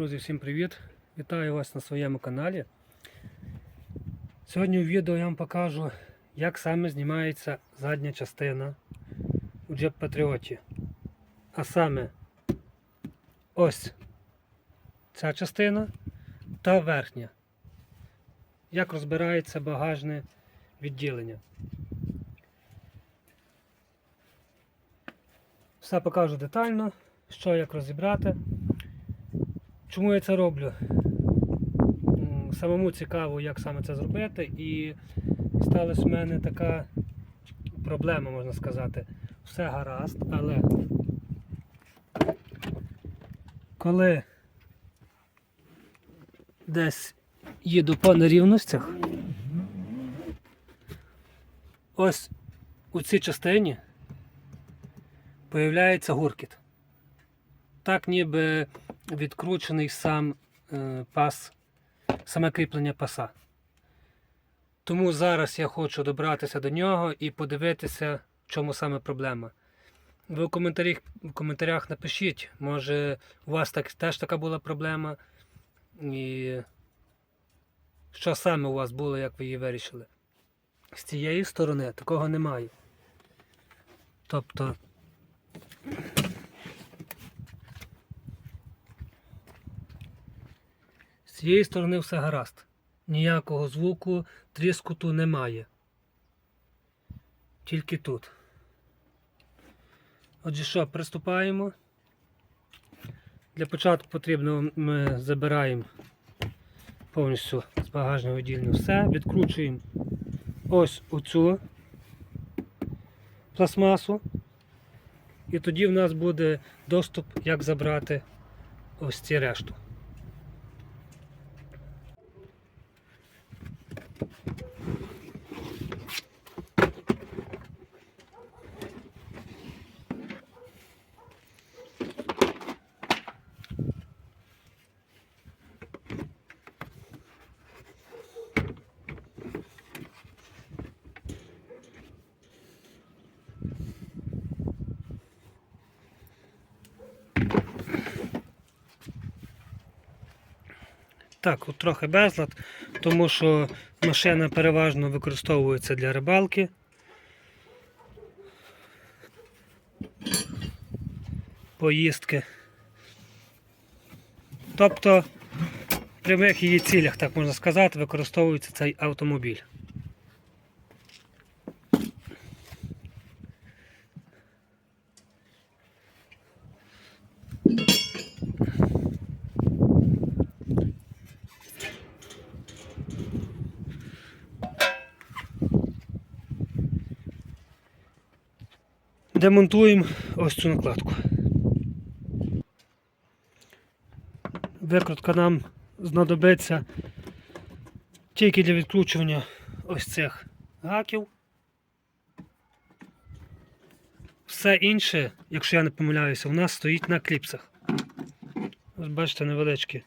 Друзі, всім привіт! Вітаю вас на своєму каналі. Сьогодні в відео я вам покажу, як саме знімається задня частина у Jeep Patriot. А саме ось ця частина та верхня. Як розбирається багажне відділення. Все покажу детально, що як розібрати. Чому я це роблю? Самому цікаво, як саме це зробити, і сталася в мене така проблема, можна сказати. Все гаразд, але коли десь їду по нерівностях, ось у цій частині появляється гуркіт. Так ніби відкручений сам е, пас, саме кріплення паса. Тому зараз я хочу добратися до нього і подивитися, в чому саме проблема. Ви в коментарях, в коментарях напишіть, може у вас так, теж така була проблема. І що саме у вас було, як ви її вирішили. З цієї сторони такого немає. Тобто цієї сторони все гаразд. Ніякого звуку, тріскуту немає. Тільки тут. Отже, що, приступаємо. Для початку потрібно ми забираємо повністю з багажного відділення все, відкручуємо ось оцю пластмасу. І тоді в нас буде доступ, як забрати ось ці решту. Так, трохи безлад, тому що машина переважно використовується для рибалки. Поїздки. Тобто в прямих її цілях, так можна сказати, використовується цей автомобіль. Демонтуємо ось цю накладку. Викрутка нам знадобиться тільки для відкручування ось цих гаків. Все інше, якщо я не помиляюся, у нас стоїть на кліпсах. Ось бачите, невеличкі.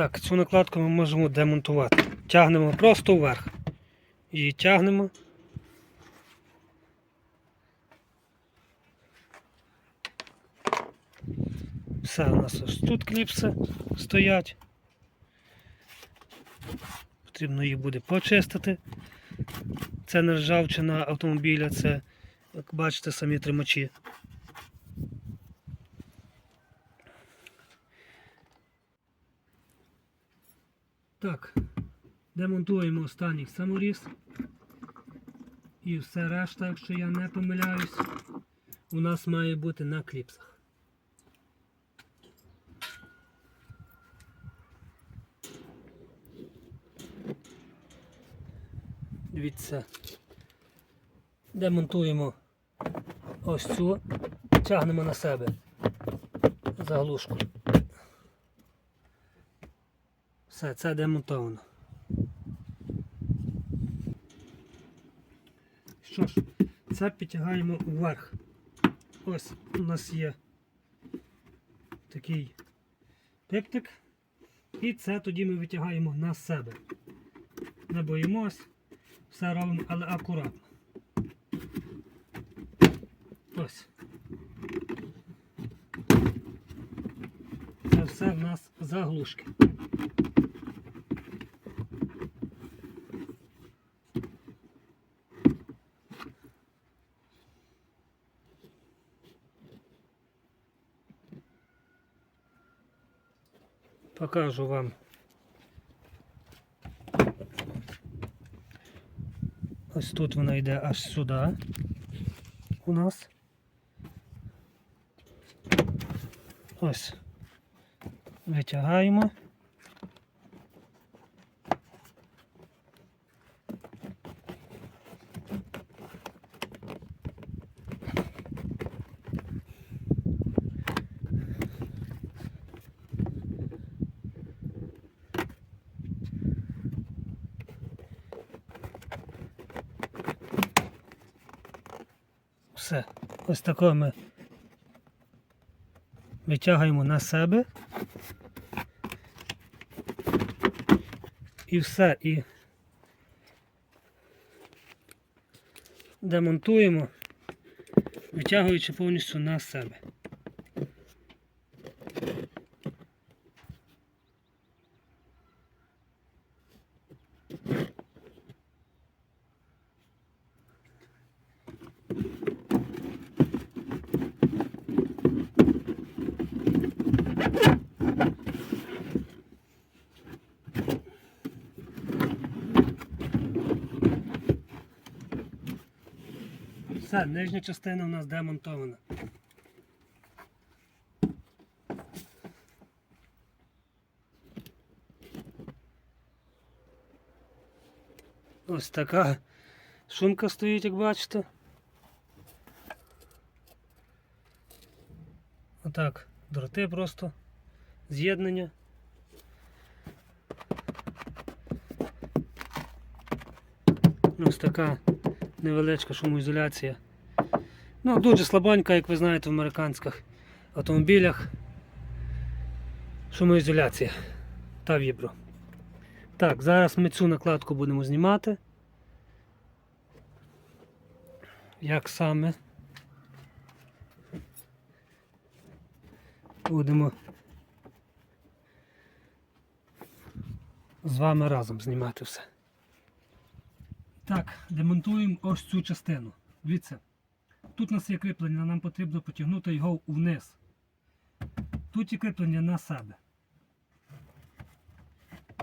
Так, цю накладку ми можемо демонтувати. Тягнемо просто вверх. І тягнемо. Все, у нас ось тут кліпси стоять. Потрібно їх буде почистити. Це не ржавчина автомобіля, це, як бачите, самі тримачі. Так, демонтуємо останній саморіз. І все решта, якщо я не помиляюсь, у нас має бути на кліпсах. Дивіться, демонтуємо ось цю, тягнемо на себе заглушку. Все, це демонтовано. Що ж, це підтягаємо вверх. Ось у нас є такий пиптик. І це тоді ми витягаємо на себе. Не боїмось, все робимо, але акуратно. Ось. Це все в нас заглушки. Покажу вам. Ось тут вона йде аж сюди у нас. Ось. Витягаємо. Все. Ось тако ми витягуємо на себе. І все. І демонтуємо, витягуючи повністю на себе. Все, нижня частина у нас демонтована. Ось така шумка стоїть, як бачите. Отак, дроти просто, з'єднання. Ось така невеличка шумоізоляція. Ну, дуже слабонька, як ви знаєте, в американських автомобілях. Шумоізоляція та вібро. Так, зараз ми цю накладку будемо знімати. Як саме будемо з вами разом знімати все. Так, демонтуємо ось цю частину. Дивіться, тут у нас є кріплення, нам потрібно потягнути його вниз. Тут є кріплення на себе.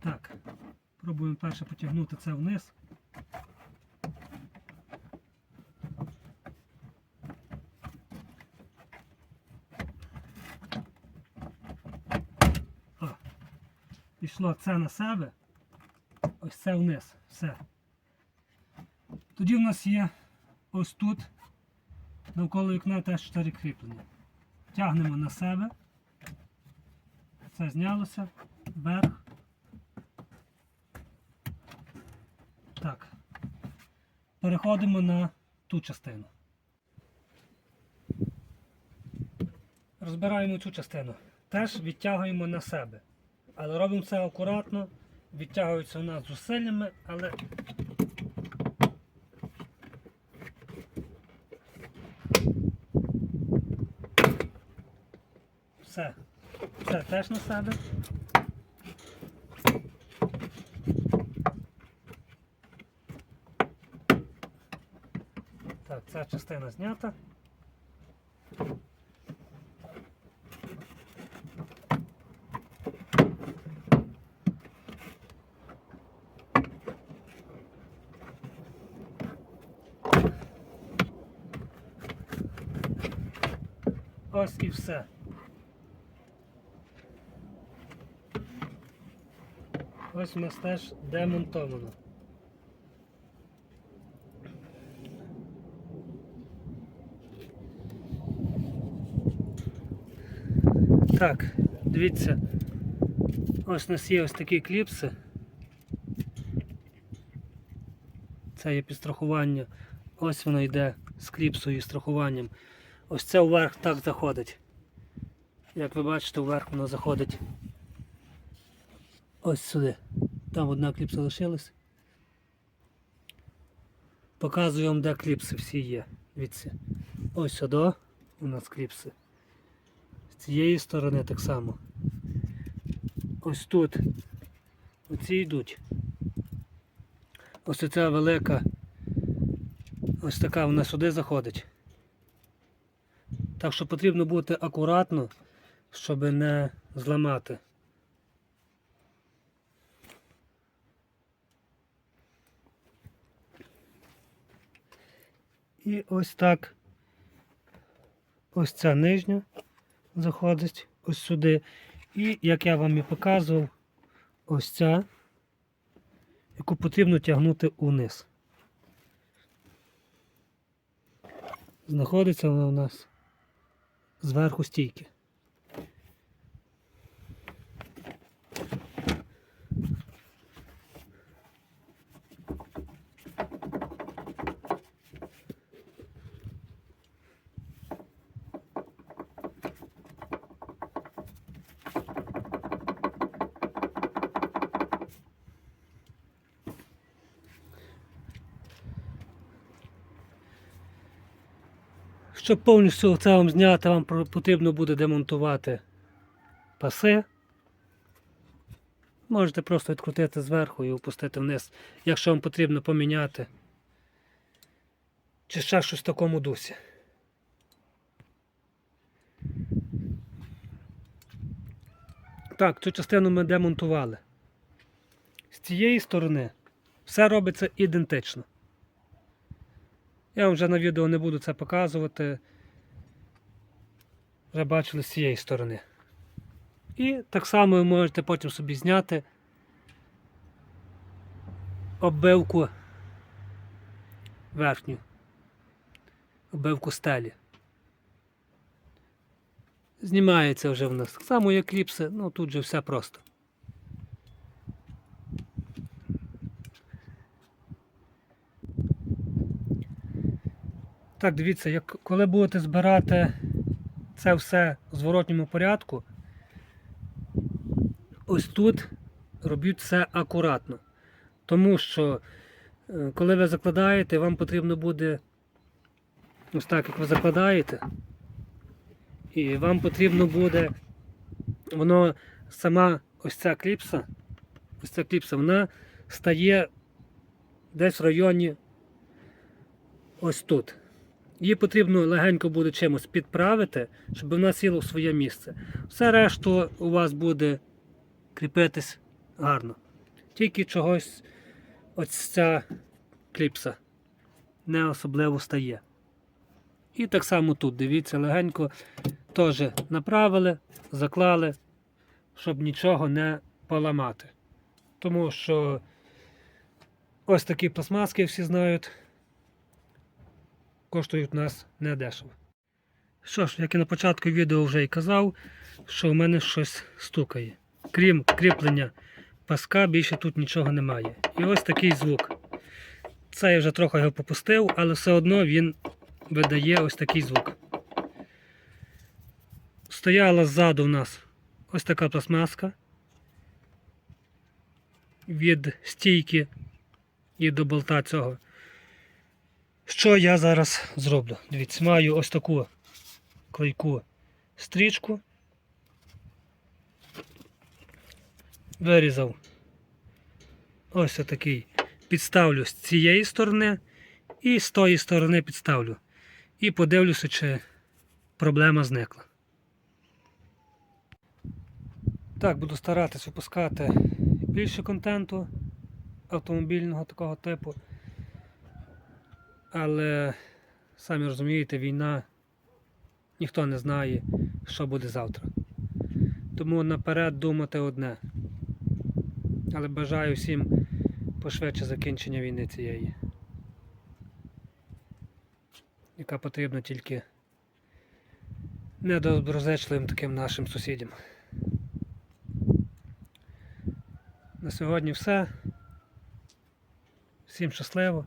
Так, пробуємо перше потягнути це вниз. Пішло це на себе, ось це вниз. Все. Тоді в нас є ось тут навколо вікна теж 4 кріплення. Тягнемо на себе. Це знялося. Вверх. Так. Переходимо на ту частину. Розбираємо цю частину. Теж відтягуємо на себе. Але робимо це акуратно. Відтягується у нас зусиллями, але Все. Все теж на себе. Так, ця частина знята. Ось і все. Ось у нас теж демонтовано. Так, дивіться, ось у нас є ось такі кліпси. Це є підстрахування ось воно йде з кліпсою і страхуванням. Ось це вверх так заходить. Як ви бачите, вверх воно заходить ось сюди. Там одна кліпса лишилась. Показую вам, де кліпси всі є. Дивіться. Ось сюди у нас кліпси. З цієї сторони так само. Ось тут. Оці йдуть. Ось оця велика. Ось така вона сюди заходить. Так що потрібно бути акуратно, щоб не зламати. І ось так. Ось ця нижня заходить ось сюди. І як я вам і показував, ось ця, яку потрібно тягнути униз. Знаходиться вона у нас зверху стійки. Щоб повністю це вам зняти, вам потрібно буде демонтувати паси. Можете просто відкрутити зверху і опустити вниз, якщо вам потрібно поміняти. Чи ще щось в такому дусі. Так, цю частину ми демонтували. З цієї сторони все робиться ідентично. Я вам вже на відео не буду це показувати. Вже бачили з цієї сторони. І так само ви можете потім собі зняти оббивку верхню, оббивку стелі. Знімається вже в нас. Так само як кліпси, ну тут же все просто. Так, дивіться, як, коли будете збирати це все в зворотньому порядку, ось тут робіть все акуратно. Тому що, е, коли ви закладаєте, вам потрібно буде ось так, як ви закладаєте, і вам потрібно буде, воно сама ось ця кліпса, ось ця кліпса, вона стає десь в районі ось тут. Її потрібно легенько буде чимось підправити, щоб вона сіла в своє місце. Все решту у вас буде кріпитись гарно. Тільки чогось ось ця кліпса не особливо стає. І так само тут, дивіться, легенько теж направили, заклали, щоб нічого не поламати. Тому що ось такі пластмаски всі знають коштують нас недешево. Що ж, як і на початку відео вже й казав, що в мене щось стукає. Крім кріплення паска, більше тут нічого немає. І ось такий звук. Це я вже трохи його попустив, але все одно він видає ось такий звук. Стояла ззаду в нас ось така пластмаска. Від стійки і до болта цього. Що я зараз зроблю? Дивіться, маю ось таку клейку стрічку. Вирізав ось такий. Підставлю з цієї сторони і з тої сторони підставлю. І подивлюся, чи проблема зникла. Так, буду старатись випускати більше контенту автомобільного такого типу. Але самі розумієте, війна ніхто не знає, що буде завтра. Тому наперед думати одне. Але бажаю всім пошвидше закінчення війни цієї, яка потрібна тільки недоброзичливим таким нашим сусідям. На сьогодні все. Всім щасливо.